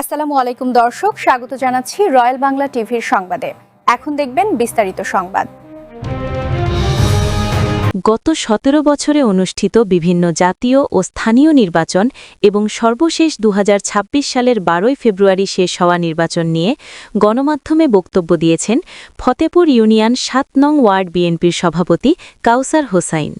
আসসালামু আলাইকুম দর্শক স্বাগত জানাচ্ছি রয়্যাল বাংলা টিভির সংবাদে। এখন দেখবেন বিস্তারিত সংবাদ। গত সতেরো বছরে অনুষ্ঠিত বিভিন্ন জাতীয় ও স্থানীয় নির্বাচন এবং সর্বশেষ দুহাজার ছাব্বিশ সালের বারোই ফেব্রুয়ারি শেষ হওয়া নির্বাচন নিয়ে গণমাধ্যমে বক্তব্য দিয়েছেন ফতেপুর ইউনিয়ন সাত নং ওয়ার্ড বিএনপির সভাপতি কাউসার হোসাইন।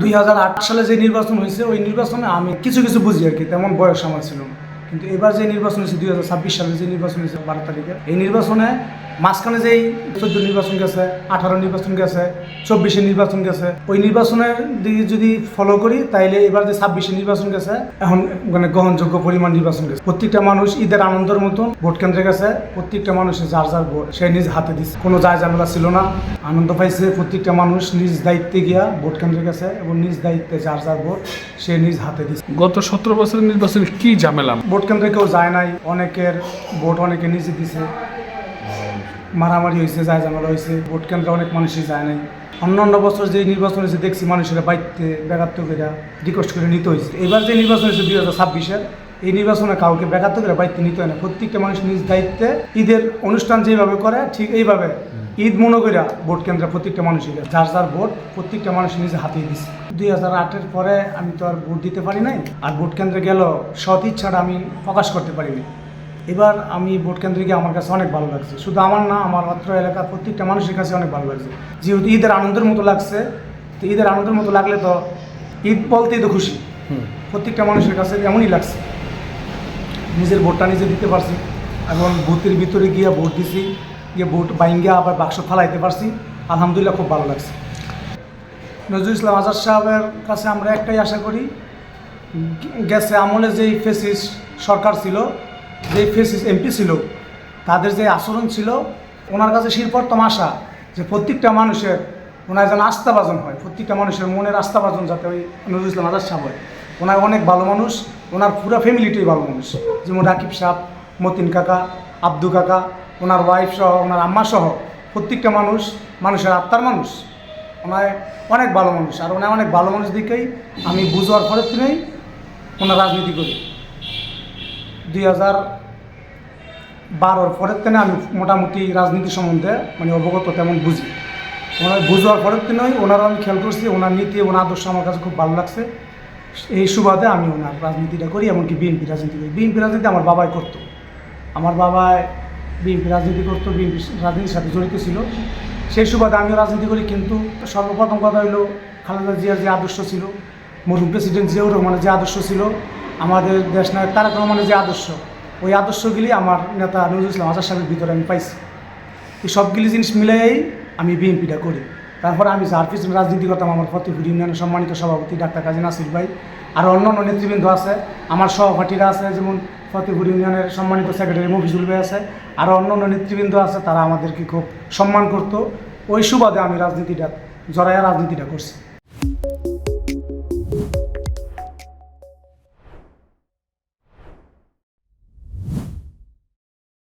দুই হাজার আট সালে যে নির্বাচন হয়েছে ওই নির্বাচনে আমি কিছু কিছু বুঝি আর কি তেমন বয়স আমার ছিল না। কিন্তু এবার যে নির্বাচন হয়েছে দুই হাজার ছাব্বিশ সালে যে নির্বাচন হয়েছে বারো তারিখে, এই নির্বাচনে মাঝখানে যেই চোদ্দ নির্বাচন গেছে আঠারো নির্বাচন গেছে চব্বিশে নির্বাচন গেছে ওই নির্বাচনের দিকে যদি ফলো করি তাইলে এবার যে ছাব্বিশে নির্বাচন গেছে এখন মানে গ্রহণযোগ্য পরিমাণ নির্বাচন গেছে। প্রত্যেকটা মানুষ ঈদের আনন্দের মতন ভোট কেন্দ্রে গেছে প্রত্যেকটা মানুষের যার যার ভোট সে নিজ হাতে দিচ্ছে কোনো যায় ঝামেলা ছিল না। আনন্দ পাইছে প্রত্যেকটা মানুষ নিজ দায়িত্বে গিয়া ভোট কেন্দ্রে গেছে এবং নিজ দায়িত্বে যার যার ভোট সে নিজ হাতে দিচ্ছে গত সতেরো বছরের নির্বাচনে কি ঝামেলা? ভোট কেন্দ্রে কেউ যায় নাই অনেকের ভোট অনেকে নিজে দিছে। মারামারি হয়েছে যায় ঝামেলা হয়েছে ভোট কেন্দ্রে অনেক মানুষই যায় নাই। অন্যান্য অন্য বছর যে নির্বাচন হয়েছে দেখছি মানুষেরা বাইতে বেগাত্ত করে রিকোয়েস্ট করে নিতে হয়েছে। এবার যে নির্বাচন হয়েছে দুই হাজার ছাব্বিশের এই নির্বাচনে কাউকে বেগাত্ত করে বাইতে নিতে হয় না। প্রত্যেকটা মানুষ নিজ দায়িত্বে ঈদের অনুষ্ঠান যেভাবে করে ঠিক এইভাবে ঈদ মনে করিয়া ভোট কেন্দ্রে প্রত্যেকটা মানুষই। যার যার ভোট প্রত্যেকটা মানুষ নিজে হাতিয়ে দিচ্ছে দুই হাজার আটের পরে আমি তো আর ভোট দিতে পারি নাই। আর ভোট কেন্দ্রে গেল সৎ ইচ্ছাটা আমি প্রকাশ করতে পারিনি। এবার আমি ভোট কেন্দ্রে গিয়ে আমার কাছে অনেক ভালো লাগছে। শুধু আমার না আমার অত্র এলাকার প্রত্যেকটা মানুষের কাছে অনেক ভালো লাগছে। যেহেতু ঈদের আনন্দের মতো লাগছে তো ঈদের আনন্দের মতো লাগলে তো ঈদ বলতেই তো খুশি। প্রত্যেকটা মানুষের কাছে এমনই লাগছে। নিজের ভোটটা নিজে দিতে পারছি। এবং বুথের ভিতরে গিয়ে ভোট দিছি গিয়ে ভোট বাইঙ্গে আবার বাক্স ফালাইতে পারছি। আলহামদুলিল্লাহ খুব ভালো লাগছে। নজরুল ইসলাম আজাদ সাহেবের কাছে আমরা একটাই আশা করি গেছে আমলে যেই ফেসিস সরকার ছিল যেই ফেসিস এমপি ছিল, তাদের যে আচরণ ছিল, ওনার কাছে শিরপরতম আশা যে প্রত্যেকটা মানুষের ওনার যেন আস্থাভাজন হয়, প্রত্যেকটা মানুষের মনের আস্থাভাজন যাতে ওই নজরুল ইসলাম আজাদ সাহেব হয়। ওনার অনেক ভালো মানুষ, ওনার পুরো ফ্যামিলিটাই ভালো মানুষ। যেমন রাকিব সাহেব, মতিন কাকা, আব্দু কাকা, ওনার ওয়াইফ সহ, ওনার আম্মা সহ, প্রত্যেকটা মানুষ মানুষের আত্মার মানুষ। ওনার অনেক ভালো মানুষ। আর ওনার অনেক ভালো মানুষ দিকেই আমি বুঝবার পরের তিনি ওনার রাজনীতি করি। দুই হাজার বারোর পরের দিনে আমি মোটামুটি রাজনীতি সম্বন্ধে মানে অবগত তেমন বুঝি। ওনার বুঝবার পরের দিনেই ওনার আমি খেয়াল করছি, ওনার নীতি, ওনার আদর্শ আমার কাছে খুব ভালো লাগছে। এই সুবাদে আমি ওনার রাজনীতিটা করি এমনকি বিএনপি রাজনীতি করি। বিএনপি রাজনীতি আমার বাবাই করতো। আমার বাবাই বিএনপি রাজনীতি করতো, বিএনপি রাজনীতির সাথে জড়িত ছিল। সেই সুবাদে আমিও রাজনীতি করি, কিন্তু সর্বপ্রথম কথা হলো খালেদা জিয়ার যে আদর্শ ছিল মরুম প্রেসিডেন্ট জিয়াউর রহমানের যে আদর্শ ছিল আমাদের দেশ নায়ক তারেক রহমানের যে আদর্শ, ওই আদর্শগুলি আমার নেতা নজরুল ইসলাম আজাদ সাহেবের ভিতরে আমি পাইছি। এই সবগুলি জিনিস মিলেই আমি বিএনপিটা করি। তারপর আমি যার পিছনে রাজনীতি করতাম, আমার ফতেপুর ইউনিয়নের সম্মানিত সভাপতি ডাক্তার কাজী নাসির ভাই, আর অন্য অন্য নেতৃবৃন্দ আছে, আমার সহপাঠীরা আছে, যেমন ফতেপুর ইউনিয়নের সম্মানিত সেক্রেটারি মফিজুল ভাই আছে, আর অন্য অন্য নেতৃবৃন্দ আছে, তারা আমাদেরকে খুব সম্মান করতো। ওই সুবাদে আমি রাজনীতিটা, জড়াইয়া রাজনীতিটা করছি।